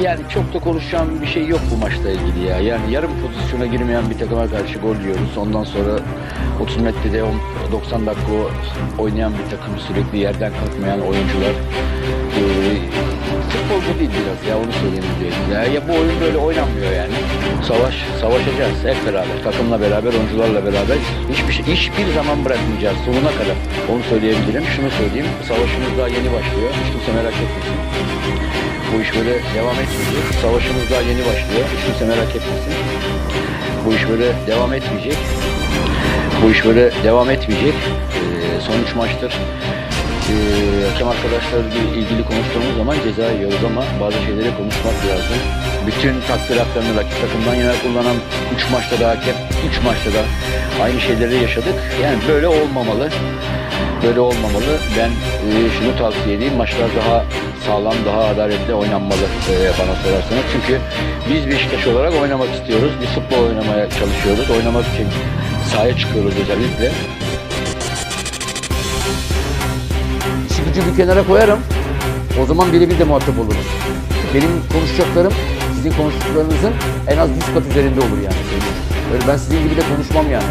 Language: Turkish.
Yani çok da konuşacağım bir şey yok bu maçla ilgili ya. Yani yarım pozisyona girmeyen bir takıma karşı gol yiyoruz. Ondan sonra 30 metrede on- 90 dakika oynayan bir takım sürekli yerden kalkmayan oyuncular. Ee, değil biraz ya onu söyleyeyim diye. Ya, bu oyun böyle oynanmıyor yani. Savaş, savaşacağız hep beraber. Takımla beraber, oyuncularla beraber. Hiçbir şey, hiçbir zaman bırakmayacağız sonuna kadar. Onu söyleyebilirim. Şunu söyleyeyim. Savaşımız daha yeni başlıyor. Hiç kimse merak etmesin. Bu iş böyle devam etmeyecek. Savaşımız daha yeni başlıyor. Hiç kimse merak etmesin. Bu iş böyle devam etmeyecek. Bu iş böyle devam etmeyecek. Ee, son üç maçtır ee, hakem arkadaşlarla ilgili konuştuğumuz zaman ceza yiyoruz ama bazı şeyleri konuşmak lazım. Bütün takdiratlarını rakip takımdan yana kullanan 3 maçta da hakem, 3 maçta da aynı şeyleri yaşadık. Yani böyle olmamalı. Böyle olmamalı. Ben e, şunu tavsiye edeyim. Maçlar daha sağlam, daha adaletli oynanmalı e, bana sorarsanız. Çünkü biz Beşiktaş olarak oynamak istiyoruz. Biz futbol oynamaya çalışıyoruz. Oynamak için sahaya çıkıyoruz özellikle. Gücü bir kenara koyarım. O zaman birebir de muhatap oluruz. Benim konuşacaklarım sizin konuştuklarınızın en az 100 kat üzerinde olur yani. Öyle ben sizin gibi de konuşmam yani.